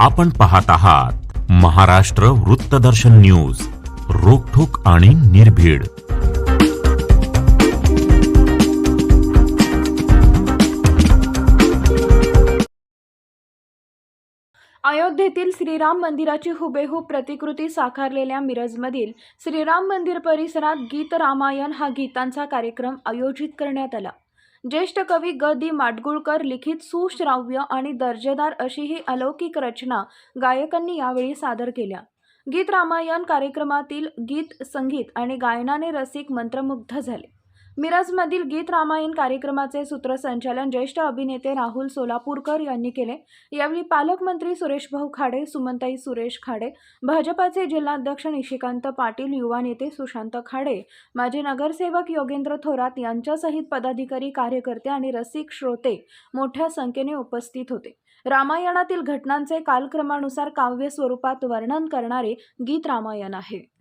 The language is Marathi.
आपण पाहत आहात महाराष्ट्र वृत्तदर्शन न्यूज रोखोक आणि निर्भीड. अयोध्येतील श्रीराम मंदिराची हुबेहूब प्रतिकृती साकारलेल्या मिरजमधील श्रीराम मंदिर परिसरात गीत रामायण हा गीतांचा कार्यक्रम आयोजित करण्यात आला. ज्येष्ठ कवी ग. दी. माडगुळकर लिखित सुश्राव्य आणि दर्जेदार अशी ही अलौकिक रचना गायकांनी यावेळी सादर केल्या. गीत रामायण कार्यक्रमातील गीत संगीत आणि गायनाने रसिक मंत्रमुग्ध झाले. मिरजमधील गीत रामायण कार्यक्रमाचे सूत्रसंचालन ज्येष्ठ अभिनेते राहुल सोलापूरकर यांनी केले. यावेळी पालकमंत्री सुरेश भाऊ खाडे सुमनताई सुरेश खाडे भाजपाचे जिल्हाध्यक्ष निशिकांत पाटील युवा नेते सुशांत खाडे माजी नगरसेवक योगेंद्र थोरात यांच्यासहित पदाधिकारी कार्यकर्ते आणि रसिक श्रोते मोठ्या संख्येने उपस्थित होते. रामायणातील घटनांचे कालक्रमानुसार काव्य स्वरूपात वर्णन करणारे गीत रामायण आहे.